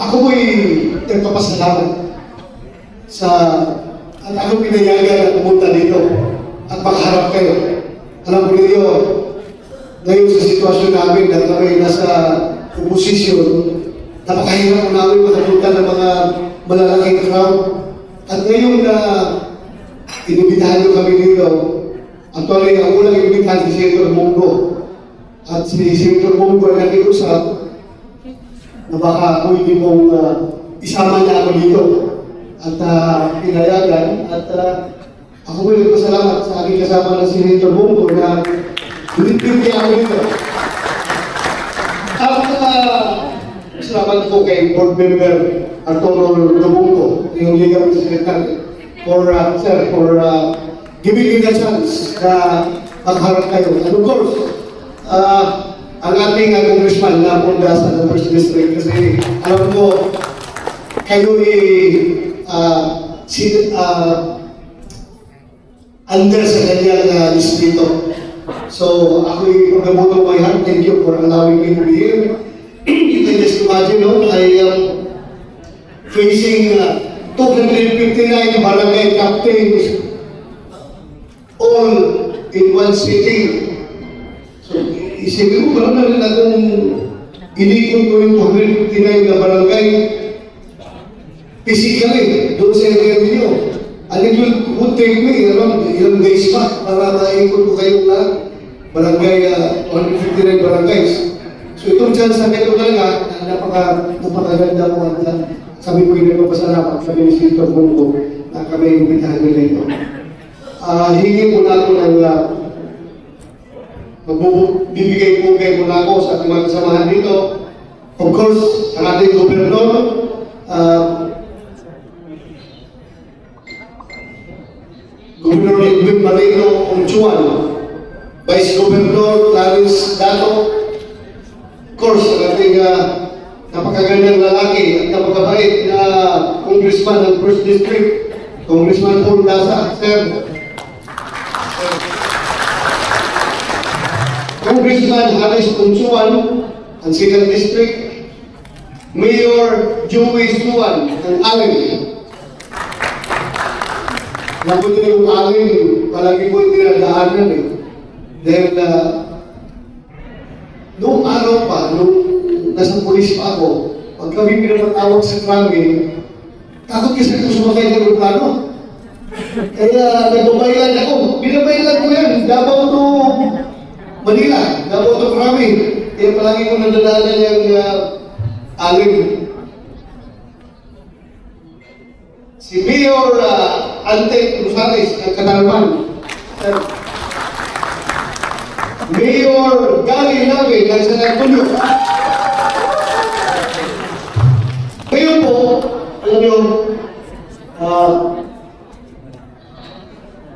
ako mo'y nagpapasalamat sa at ako pinayagan na pumunta dito at makaharap kayo. Alam ko ninyo, ngayon sa sitwasyon namin na kami nasa oposisyon, napakahirap po namin makapunta ng mga malalaking crowd. At ngayon na inibitahan nyo kami dito, actually, ang unang inibitahan si Senator Mongo. At si Senator Mongo ay nakiusap na baka pwede mong uh, isama niya ako dito at uh, pinayagan at uh, ako po nagpasalamat sa aking kasama na Senator Bongo na binibigyan niya ako dito. At uh, salamat po kay Board Member Arturo Lubungo, yung Legal Secretary, for, uh, sir, for uh, giving me the chance na magharap kayo. And of course, uh, ang ating uh, congressman na punta sa first district kasi alam ko kayo ay uh, si, uh, under sa kanyang uh, distrito. So ako'y pagkabuto my heart, thank you for allowing me to be here. you can just imagine, no, I am facing uh, 259 barangay captains all in one city. Parang na rin akong inikot ko yung 259 na barangay physically doon sa area ninyo. And it will, would take me around ilang days pa para maikot ko kayo na barangay, uh, 159 barangays. So itong chance na ito talaga, uh, napaka, napakaganda ko at uh, sabi ko hindi ko pasalamat sa Minister Bongo na kami imbitahan nila ito. Ah, hingi po na ako ng uh, magbibigay po kayo muna ako sa ating mga kasamahan dito. Of course, ang ating gobernador, uh, Gobernador Edwin Marino Onchuan, Vice Gobernador Clarence Dato, of course, ang ating uh, napakagandang lalaki at napakabait na congressman ng First District, Congressman Paul Daza, Sir. Congressman Harris Onchuan, ang Second District, Mayor Joey Suwan, ng Allen, Napunta yung angin, palagi ko dinadaanan eh. Dahil na, noong araw pa, nung nasa pulis pa ako, pag kami pinapatawag sa krami, takot kasi ako sumakay ng aeroplano. Kaya nagbabaylan ako. Binabaylan ko yan. Davao to Manila. Davao to krami. Kaya palagi ko nadadaanan yung uh, angin. Si Mayor uh, Ante Rosales ng Katarman. Sir. Mayor Gary Lawe ng San Antonio. Ngayon po, alam niyo, uh,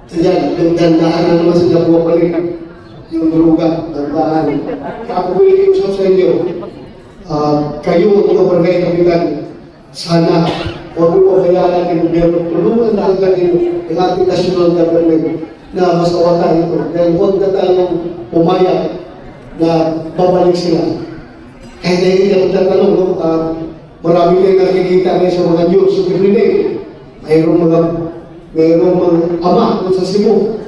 Sadyan, yung dandahan na naman sa Jabuwa pa Kaya ako ko sa inyo, uh, kayo, mga barangay kapitan, sana huwag mo pabayaan ng gobyerno. Tulungan na ang ating ang ating national government na masawatan ito. Dahil huwag na tayong pumayag na babalik sila. Na hindi ako tatanong, no? uh, marami kayo nakikita ngayon sa mga news every day. Mayroong mga mayroong mga ama sa Cebu.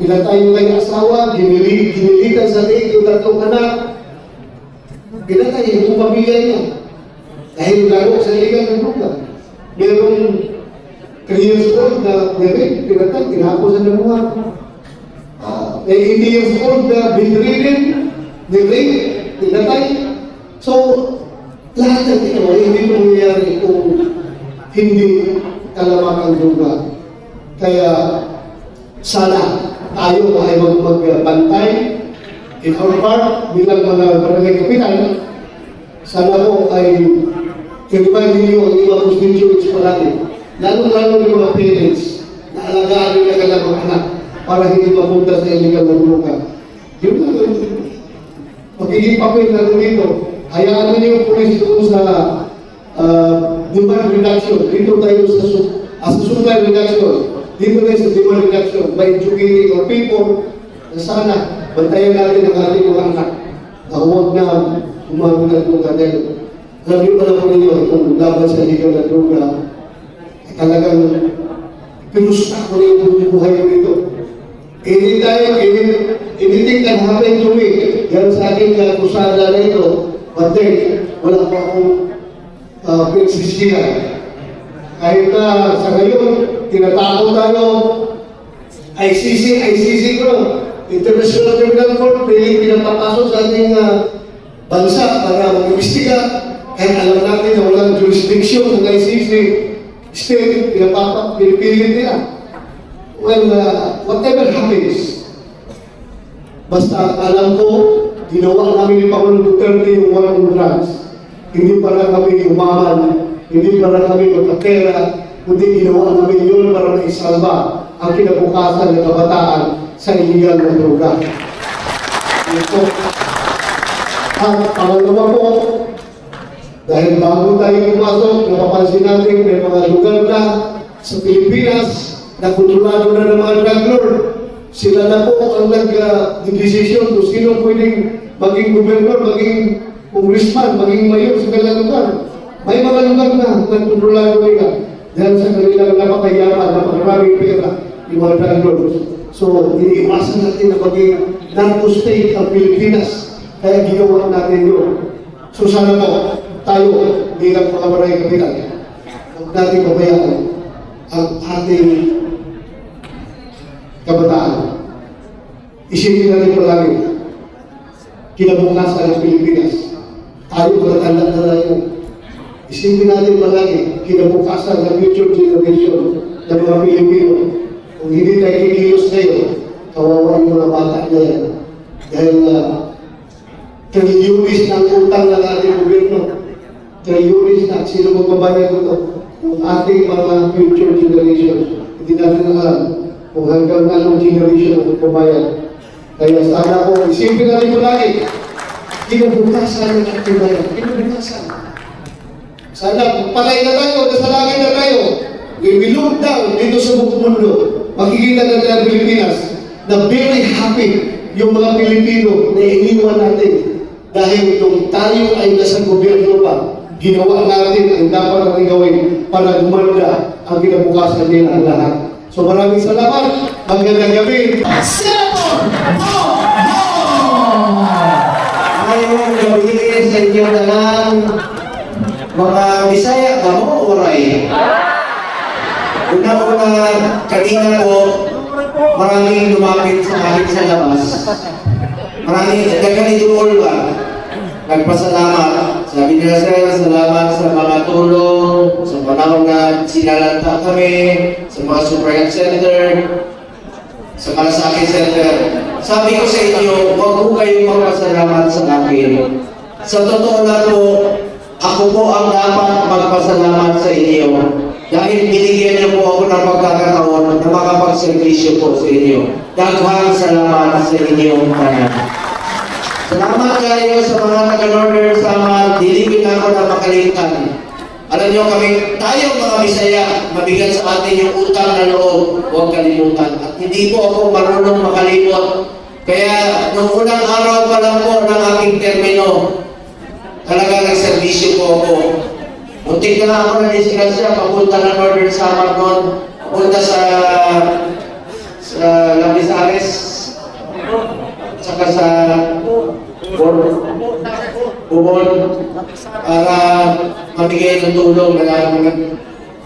Ilan tayo kayo asawa, ginili, ginilitan sa tingin yung tatlong anak. Pinatay yung pamilya niya. Dahil laro sa iligan ng program. Merong 3 years na bebe, pinatay, tinapos sa namuha. Uh, may 80 years old na bedridden, nirape, pinatay. So, lahat ng ito ay hindi mangyayari kung hindi kalamak ang droga. Kaya, sana tayo ay mag magbantay in our part bilang mga barangay kapitan sana po ay kinipan ninyo ang inyong constituents palagi. Lalo-lalo yung mga parents na alagaan nila kanilang mga anak para hindi mapunta sa illegal na bulukan. Yun lang yung magiging papel na dito. Hayaan niyo yung police doon sa uh, demand reduction. Dito tayo sa su- as a supply reduction. Tayo sa demand reduction by educating our people na sana bantayan natin ang ating mga anak na huwag na umago na itong dahil alam niyo pala po ninyo, itong laban sa legal na droga, ay talagang pinusta ko na yung buhay ko dito. Anytime, any, anything can happen to me. Yan sa aking uh, kusada na ito. But then, wala pa akong uh, pinagsisihan. Kahit na sa ngayon, tinatakot tayo, ICC, ICC ko, International Criminal Court, piling pinapapasok sa ating uh, bansa para mag-imbestiga. Kahit alam natin na walang jurisdiction ng ICC, still, pinapapa, pinipilit nila. Well, uh, whatever happens, basta alam ko, ginawa namin ni Pangulong Duterte yung war on drugs. Hindi para kami umaman, hindi para kami magkapera, kundi ginawa namin yun para maisalba ang kinabukasan ng kabataan sa illegal na droga. Po. Ang pangalawa po, dahil bago tayo pumasok, napapansin natin may mga lugar na sa Pilipinas na kontrolado na ng mga drug. Sila na po ang nag-decision kung sino pwedeng maging gobernador, maging congressman, maging mayor sa kanilang lugar. May mga lugar na nagkontrolado nila dahil sa kanilang napakayaman, napakaraming pera, yung mga drug lords. So, iniiwasan natin na maging narco-state ang Pilipinas. Kaya ginawa natin yun. So sana po, tayo bilang mga maray kapitan, huwag natin pabayaan ang ating kabataan. Isipin natin palagi, kinabukasan ng Pilipinas. Tayo matatanda na tayo. Isipin natin palagi, kinabukasan ng future generation ng mga Pilipino. Kung hindi tayo kikilos ngayon, kawawa yung mga bata na yan. Dahil uh, trilyonis ng utang ng ating gobyerno. Trilyonis na sino magbabayad nito? Yung ating mga future generations. Hindi natin alam kung hanggang anong generation ang magbabayad. Kaya sana po, isipin natin po lagi, kinabukasan ng ating bayan. Kinabukasan. Sana, patay na tayo, nasa langit na tayo. We will look down dito sa buong mundo. Makikita natin ang Pilipinas na very happy yung mga Pilipino na iniwan natin. Dahil nung tayo ay nasa gobyerno pa, ginawa natin ang dapat natin gawin para gumanda ang kinabukasan nila ang lahat. So maraming salamat. Magandang gabi. Ngayong gabi sa inyo na lang, mga Bisaya ka mo, oray. Una-una, kanina po, maraming lumapit sa akin sa labas. Maraming, nagkanidul ba? Nagpasalamat. Sabi nila sir, salamat sa mga tulong, sa panahon na sinalanta kami, sa mga health center, sa Malasakit Center. Sabi ko sa inyo, huwag po kayong magpasalamat sa akin. Sa totoo na po, ako po ang dapat magpasalamat sa inyo. Dahil binigyan niyo po ako ng pagkakataon na makapagservisyo po sa inyo. Daghang salamat sa inyong kanan. Salamat kayo sa mga taga-Northern Samar. Dilipin ako na makalimtan. Alam niyo kami, tayo mga Bisaya, mabigat sa atin yung utang na loob. Huwag kalimutan. At hindi po ako marunong makalimot. Kaya nung unang araw pa lang po ng aking termino, talaga nagservisyo po ako. Muntik na ako na disgrasya, papunta na Northern Samar noon, papunta sa sa Lapisares, saka sa Bubon, para mamigay ng tulong. Na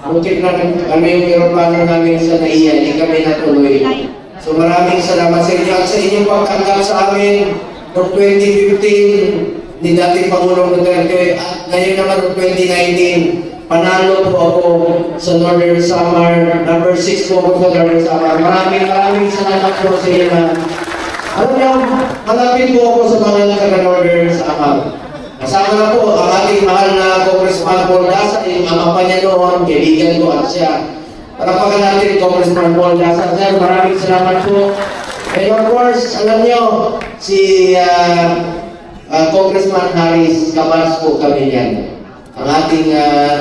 muntik na kami yung aeroplano namin sa NAIA, hindi kami natuloy. So maraming salamat sa inyo. At sa inyong pagtanggap sa amin. Noong 2015 ni dating Pangulong Duterte at ngayon naman noong 2019 panalo po ako sa Northern Samar, number 6 po ako sa Northern Samar. Maraming maraming salamat po sa inyo na alam niyo, malapit po ako sa mga taga-Northern Samar. Kasama na po ang ating mahal na Congressman Paul Dasa, yung ama pa niya noon, kaibigan ko at siya. Parapagan natin Congressman Paul Dasa. Sir, maraming salamat po. And of course, alam niyo, si ah, ah, Congressman Harris Cabas po kami yan. Ang ating uh,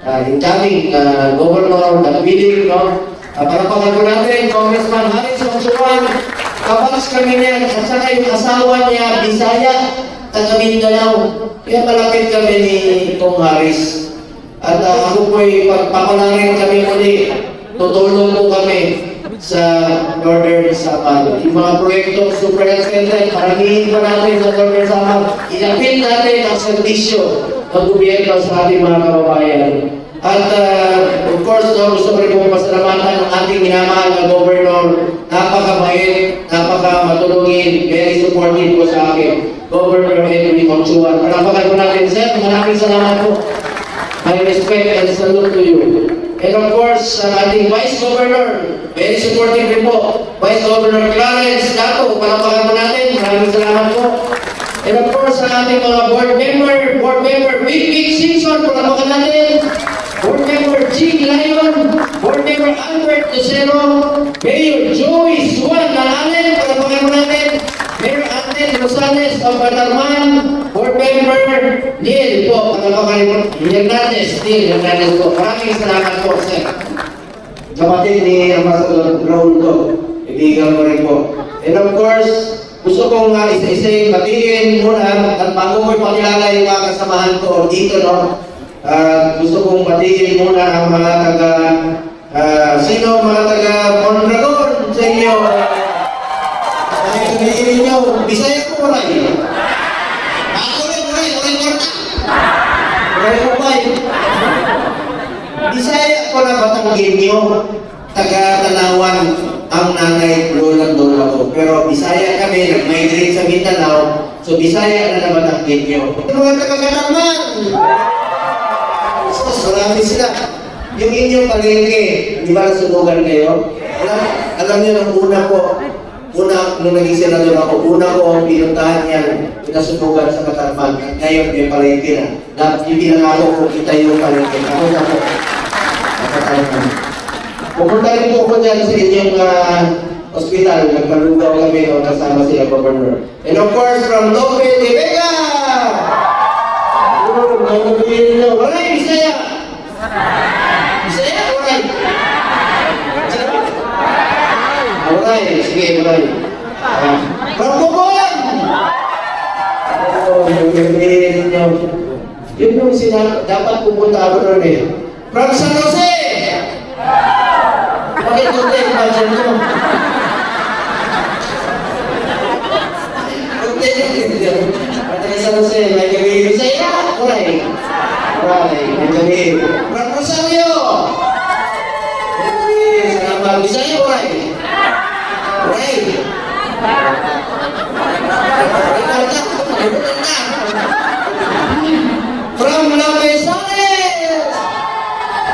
uh, incoming uh, governor, nagpiling, no? Uh, parapagan po natin, Congressman Harris Mangsuan, Kabas kami niyan, at saka yung asawa niya, Bisaya, taga Mindanao. Kaya malapit kami ni Tom Harris. At ah, ako po'y pagpapanangin kami muli. Tutulong po kami sa Northern Samar. Yung mga proyekto superintendent, paramihin pa natin sa Northern Samar. Ilapit natin ang servisyo ng gobyerno sa ating mga kababayan. At uh, of course, no, gusto ko rin pong pasalamatan ng ating minamahal na governor. Napakabait, napakamatulungin, very supportive po sa akin. Governor Henry Conchuan. Palapakan po natin, sir. Maraming salamat po. My respect and salute to you. And of course, ang ating Vice Governor, very supportive rin po. Vice Governor Clarence Dato, palapakan po natin. Maraming salamat po. And of course, ang ating mga board member, board member Big Big Simpson, palapakan natin. Board member G. Lion, board member Albert Lucero, Mayor Joey Suan Nalalen, palapakan po natin. Mayor Aten Rosales of Batarman, member Neil po, palapakan po. Hernandez, Neil Hernandez po. Maraming salamat po, sir. Kapatid ni Ambassador Raul ko, ibigan ko rin po. And of course, gusto kong uh, isa-isa batiin muna at bago ko ipakilala yung mga kasamahan ko dito, no? Ah, gusto kong batiin muna ang mga taga, ah, sino mga taga Mondragon sa inyo? Ay, sabihin ninyo, Bisaya ko rin. Ako rin, rin, rin, rin. Rin ko ba Bisaya ko na Batanggin nyo, taga Tanawan ang nanay lola lola ko. Pero Bisaya kami, nag-migrate sa Mindanao, so Bisaya na na Batanggin nyo. Mga taga Kanaman! So, marami sila. Yung inyong palengke, di ba nasunugan kayo? Alam, alam niyo, nung una po, una, nung naging senador ako, una ko ang pinuntahan yan, pinasunugan sa Katarman. At ngayon, may palengke na. Na, ipinangako ko kita yung palengke. Ako na po. Katarman. Pupunta rin po ko dyan sa inyong ah, ospital. Nagpalugaw kami o kasama sila, Governor. And of course, from Lope de Vega! Oh, mga kapatid nyo. Waray, Bisaya! Bisaya, waray! From Bukon! Oh, kapatid nyo. Yun yung sina dapat pupunta ako doon eh. From San Jose! Bakit doon eh, imagine mo? Patay sa Jose, may gabi sa iya, kuray. Kuray, may gabi. From Salamat, Bisaya. Kuray. เอาแยกทุกคนหน้า